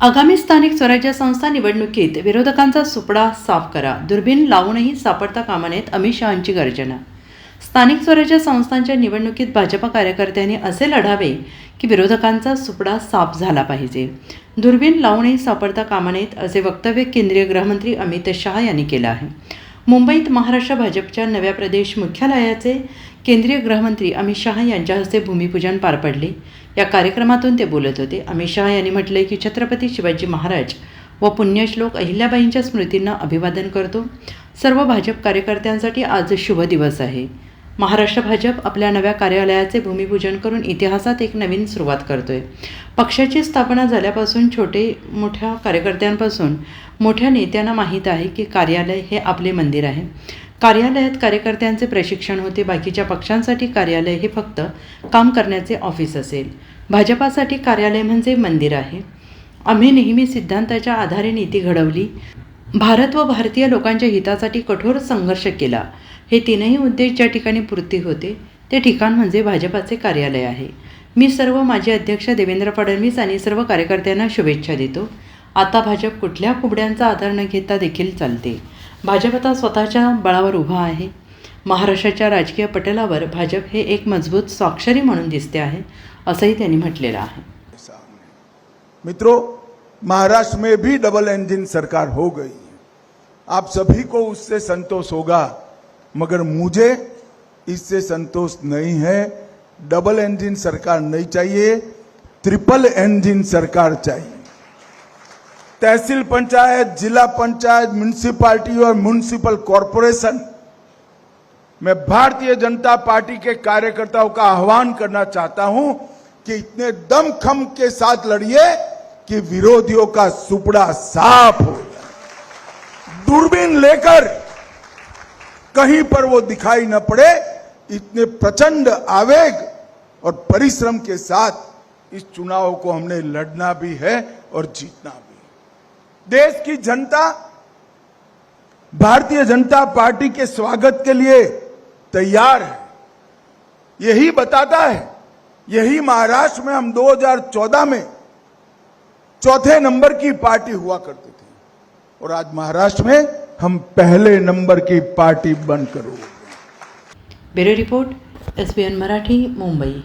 आगामी स्थानिक स्वराज्य संस्था निवडणुकीत विरोधकांचा सुपडा साफ करा. दुर्बीण लावूनही सापडता कामा नयेत अमित शहांची गर्जना. स्थानिक स्वराज्य संस्थांच्या निवडणुकीत भाजपा कार्यकर्त्यांनी असे लढावे की विरोधकांचा सुपडा साफ झाला पाहिजे. दुर्बीण लावूनही सापडता कामा नयेत असे वक्तव्य केंद्रीय गृहमंत्री अमित शहा यांनी केलं आहे. मुंबईत महाराष्ट्र भाजपच्या नव्या प्रदेश मुख्यालयाचे केंद्रीय गृहमंत्री अमित शहा यांच्या हस्ते भूमिपूजन पार पडले. या कार्यक्रमातून ते बोलत होते. अमित शहा यांनी म्हटले की छत्रपती शिवाजी महाराज व पुण्यश्लोक अहिल्याबाईंच्या स्मृतींना अभिवादन करतो. सर्व भाजप कार्यकर्त्यांसाठी आज शुभ दिवस आहे. महाराष्ट्र भाजप आपल्या नव्या कार्यालयाचे भूमिपूजन करून इतिहासात एक नवीन सुरुवात करतोय. पक्षाची स्थापना झाल्यापासून छोटे मोठ्या कार्यकर्त्यांपासून मोठ्या नेत्यांना माहीत आहे की कार्यालय हे आपले मंदिर आहे. कार्यालयात कार्यकर्त्यांचे प्रशिक्षण होते बाकीच्या पक्षांसाठी कार्यालय हे फक्त काम करण्याचे ऑफिस असेल. भाजपासाठी कार्यालय म्हणजे मंदिर आहे. आम्ही नेहमी सिद्धांताच्या आधारे नीती घडवली. भारत व भारतीय लोकांच्या हितासाठी कठोर संघर्ष केला. हे तीनही उद्देश ज्या ठिकाणी पूर्ती होते ते ठिकाण म्हणजे भाजपाचे कार्यालय आहे. मी सर्व माजी अध्यक्ष देवेंद्र फडणवीस आणि सर्व कार्यकर्त्यांना शुभेच्छा देतो. आता भाजप कुठल्या कुबड्यांचा आधार न घेता देखील चालते. भाजप आता स्वतःच्या बळावर उभा आहे. महाराष्ट्राच्या राजकीय पटलावर भाजप हे एक मजबूत स्वाक्षरी म्हणून दिसते आहे असंही त्यांनी म्हटलेलं आहे. मित्रों महाराष्ट्र में भी डबल इंजन सरकार हो गई। आप सभी को उससे संतोष होगा, मगर मुझे इससे संतोष नहीं है। डबल इंजन सरकार नहीं चाहिए, ट्रिपल इंजन सरकार चाहिए। तहसील पंचायत, जिला पंचायत म्यूनिसिपालिटी और म्यूनिसिपल कॉरपोरेशन मैं भारतीय जनता पार्टी के कार्यकर्ताओं का आह्वान करना चाहता हूँ कि इतने दमखम के साथ लड़िए। कि विरोधियों का सुपड़ा साफ़ हो। जाए दूरबीन लेकर कहीं पर वो दिखाई न पड़े, इतने प्रचंड आवेग और परिश्रम के साथ इस चुनाव को हमने लड़ना भी है और जीतना भी देश की जनता, भारतीय जनता पार्टी के स्वागत के लिए तैयार है। यही बताता है, यही महाराष्ट्र में हम 2014 में चौथे नंबर की पार्टी हुआ करती थी। और आज महाराष्ट्र में हम पहले नंबर की पार्टी बनकर गए। Report, SBN Marathi, Mumbai.